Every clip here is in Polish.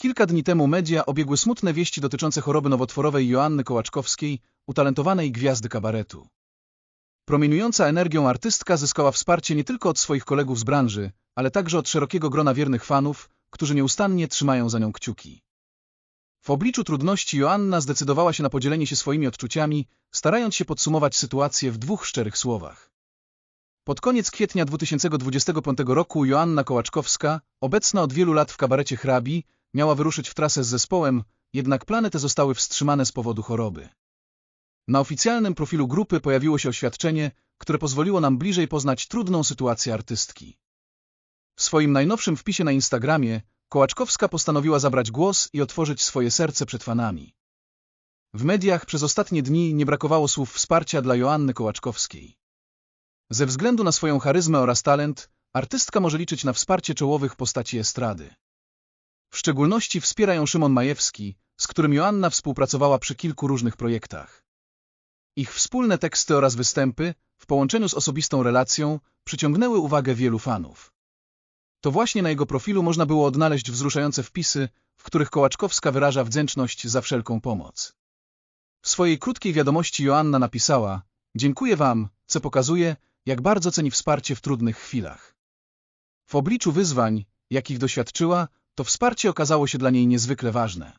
Kilka dni temu media obiegły smutne wieści dotyczące choroby nowotworowej Joanny Kołaczkowskiej, utalentowanej gwiazdy kabaretu. Promieniująca energią artystka zyskała wsparcie nie tylko od swoich kolegów z branży, ale także od szerokiego grona wiernych fanów, którzy nieustannie trzymają za nią kciuki. W obliczu trudności Joanna zdecydowała się na podzielenie się swoimi odczuciami, starając się podsumować sytuację w dwóch szczerych słowach. Pod koniec kwietnia 2025 roku Joanna Kołaczkowska, obecna od wielu lat w kabarecie hrabi, miała wyruszyć w trasę z zespołem, jednak plany te zostały wstrzymane z powodu choroby. Na oficjalnym profilu grupy pojawiło się oświadczenie, które pozwoliło nam bliżej poznać trudną sytuację artystki. W swoim najnowszym wpisie na Instagramie Kołaczkowska postanowiła zabrać głos i otworzyć swoje serce przed fanami. W mediach przez ostatnie dni nie brakowało słów wsparcia dla Joanny Kołaczkowskiej. Ze względu na swoją charyzmę oraz talent, artystka może liczyć na wsparcie czołowych postaci estrady. W szczególności wspiera ją Szymon Majewski, z którym Joanna współpracowała przy kilku różnych projektach. Ich wspólne teksty oraz występy, w połączeniu z osobistą relacją, przyciągnęły uwagę wielu fanów. To właśnie na jego profilu można było odnaleźć wzruszające wpisy, w których Kołaczkowska wyraża wdzięczność za wszelką pomoc. W swojej krótkiej wiadomości Joanna napisała Dziękuję Wam, co pokazuje, jak bardzo ceni wsparcie w trudnych chwilach. W obliczu wyzwań, jakich doświadczyła, to wsparcie okazało się dla niej niezwykle ważne.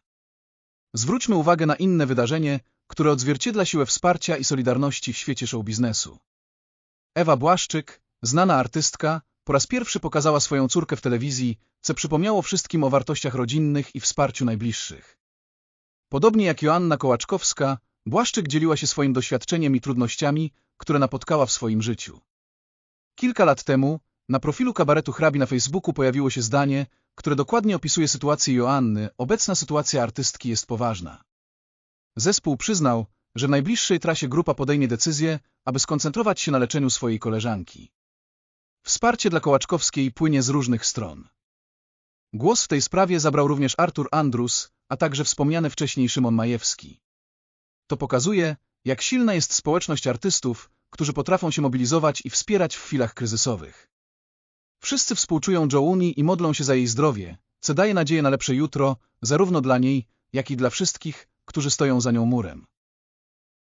Zwróćmy uwagę na inne wydarzenie, które odzwierciedla siłę wsparcia i solidarności w świecie show biznesu. Ewa Błaszczyk, znana artystka, po raz pierwszy pokazała swoją córkę w telewizji, co przypomniało wszystkim o wartościach rodzinnych i wsparciu najbliższych. Podobnie jak Joanna Kołaczkowska, Błaszczyk dzieliła się swoim doświadczeniem i trudnościami, które napotkała w swoim życiu. Kilka lat temu na profilu kabaretu hrabi na Facebooku pojawiło się zdanie, które dokładnie opisuje sytuację Joanny. Obecna sytuacja artystki jest poważna. Zespół przyznał, że w najbliższej trasie grupa podejmie decyzję, aby skoncentrować się na leczeniu swojej koleżanki. Wsparcie dla Kołaczkowskiej płynie z różnych stron. Głos w tej sprawie zabrał również Artur Andrus, a także wspomniany wcześniej Szymon Majewski. To pokazuje, jak silna jest społeczność artystów, którzy potrafią się mobilizować i wspierać w chwilach kryzysowych. Wszyscy współczują Jouni i modlą się za jej zdrowie, co daje nadzieję na lepsze jutro, zarówno dla niej, jak i dla wszystkich, którzy stoją za nią murem.